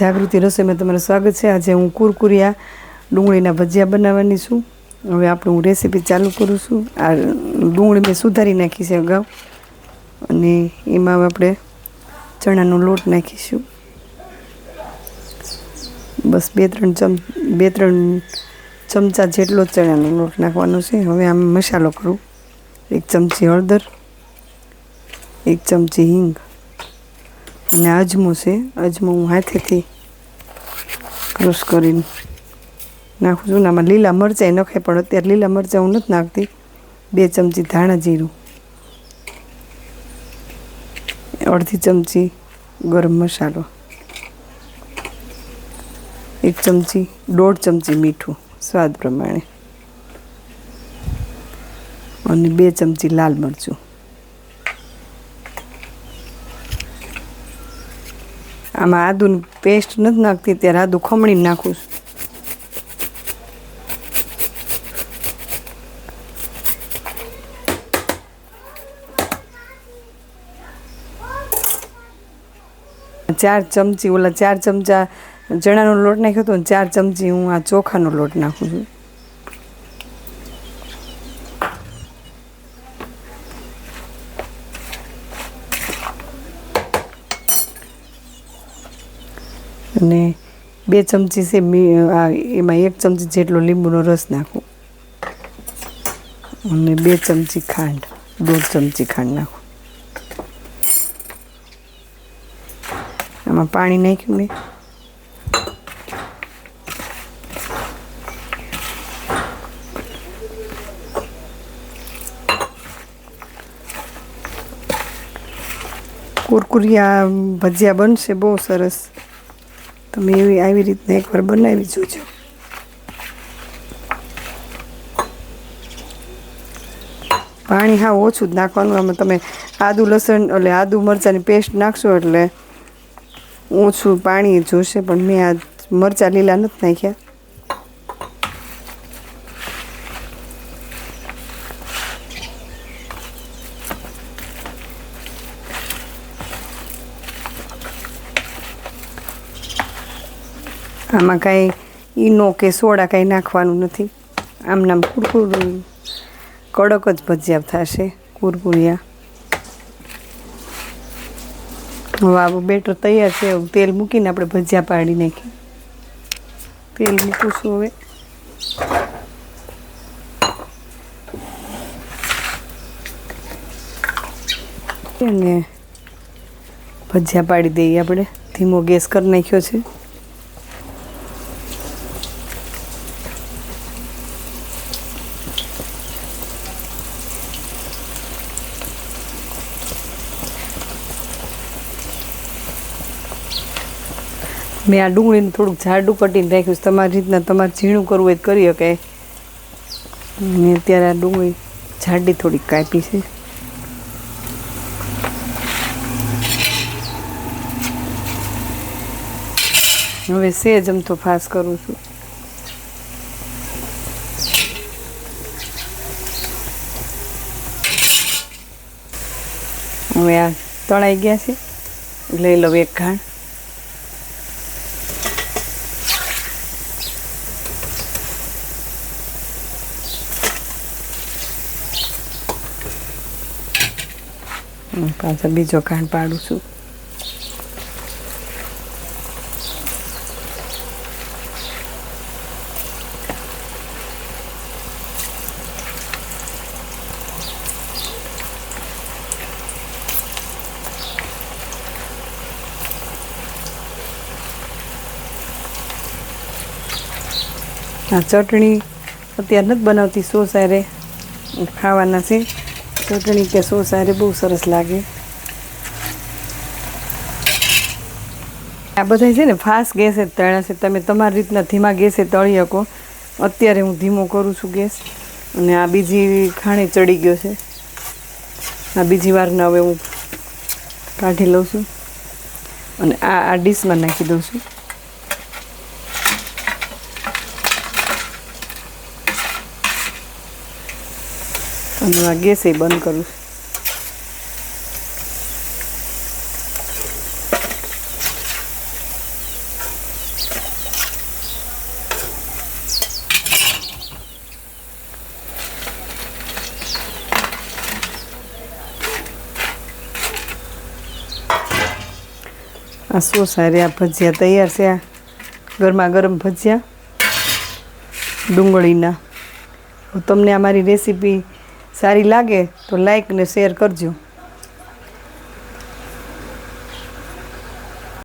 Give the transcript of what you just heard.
જાગૃતિ રસોઈમાં તમારું સ્વાગત છે. આજે હું કુરકુરિયા ડુંગળીના ભજીયા બનાવવાની છું. હવે આપણે હું રેસીપી ચાલુ કરું છું. આ ડુંગળી મેં સુધારી નાખી છે અગાઉ. અને એમાં આપણે ચણાનો લોટ નાખીશું. બસ બે ત્રણ ચમ, બે ત્રણ ચમચા જેટલો ચણાનો લોટ નાખવાનો છે. હવે આમ મસાલો કરું. એક ચમચી હળદર, એક ચમચી હિંગ. અને અજમો છે. અજમો હું હાથેથી ક્રોસ કરીને નાખું છું. આમાં લીલા મરચાં નખાય પણ અત્યારે લીલા મરચાં હું નથી નાખતી. બે ચમચી ધાણા જીરું, અડધી ચમચી ગરમ મસાલો, એક ચમચી, દોઢ ચમચી મીઠું, સ્વાદ પ્રમાણે, અને બે ચમચી લાલ મરચું. આમાં આદુની પેસ્ટ નથી નાખતી, ત્યારે આદુ ખમણીને નાખું છું. ચાર ચમચી, ઓલા ચાર ચમચા ચણાનો લોટ નાખ્યો હતો ચાર ચમચી હું આ ચોખાનો લોટ નાખું છું. અને બે ચમચી છે આ, એમાં એક ચમચી જેટલો લીંબુનો રસ નાખું. અને બે ચમચી ખાંડ, દોઢ ચમચી ખાંડ નાખું. આમાં પાણી નાખ્યું મેં. કુરકુરિયા ભજીયા બનશે બહુ સરસ. તમે એવી આવી રીતના એકવાર બનાવી જોજો. પાણી હા ઓછું જ નાખવાનું, આમાં તમે આદુ લસણ એટલે આદુ મરચાંની પેસ્ટ નાખશો એટલે ઓછું પાણી જોશે, પણ મેં આ મરચાં લીલા નથી નાખ્યા. આમાં કાંઈ ઈનો કે સોડા કાંઈ નાખવાનું નથી. આમ નામ કુરકુર, કડક જ ભજીયા થશે કુરકુરિયા. હવે આવું બેટર તૈયાર છે, એવું તેલ મૂકીને આપણે ભજીયા પાડી નાખીએ. તેલ મૂકીશું હવે. અને ભજીયા પાડી દઈએ આપણે. ધીમો ગેસ કરી નાખ્યો છે. મેં આ ડુંગળીને થોડુંક જાડું કટીને રાખ્યું છે. તમારી રીતના તમારે ઝીણું કરવું હોય તો કરી શકે મેં અત્યારે આ ડુંગળી જાડી થોડીક કાપી છે. હવે સેજ તો ફાસ કરું છું. હવે આ તળાઈ ગયા છે. લઈ લઉં એક ઘાણ. પાછા બીજો ઘાણ પાડું છું. આ ચટણી અત્યારે નથી બનાવતી સો સારે ખાવાના છે. ચટણી કે સો સારે બહુ સરસ લાગે. આ બધા છે ને ફાસ્ટ ગેસે તળ્યા છે. તમે તમારી રીતના ધીમા ગેસે તળી શકો. અત્યારે હું ધીમો કરું છું ગેસ અને આ બીજી ખાણી ચડી ગયો છે. આ બીજી વારના હવે હું કાઢી લઉં છું અને આ આ ડીશમાં નાખી દઉં છું. આ ગેસ એ બંધ કરું છું. આ શું સારી આ ભજીયા તૈયાર છે, આ ગરમા ગરમ ભજીયા ડુંગળીના. તમને આ મારી રેસીપી સારી લાગે તો લાઈક ને શેર કરજો.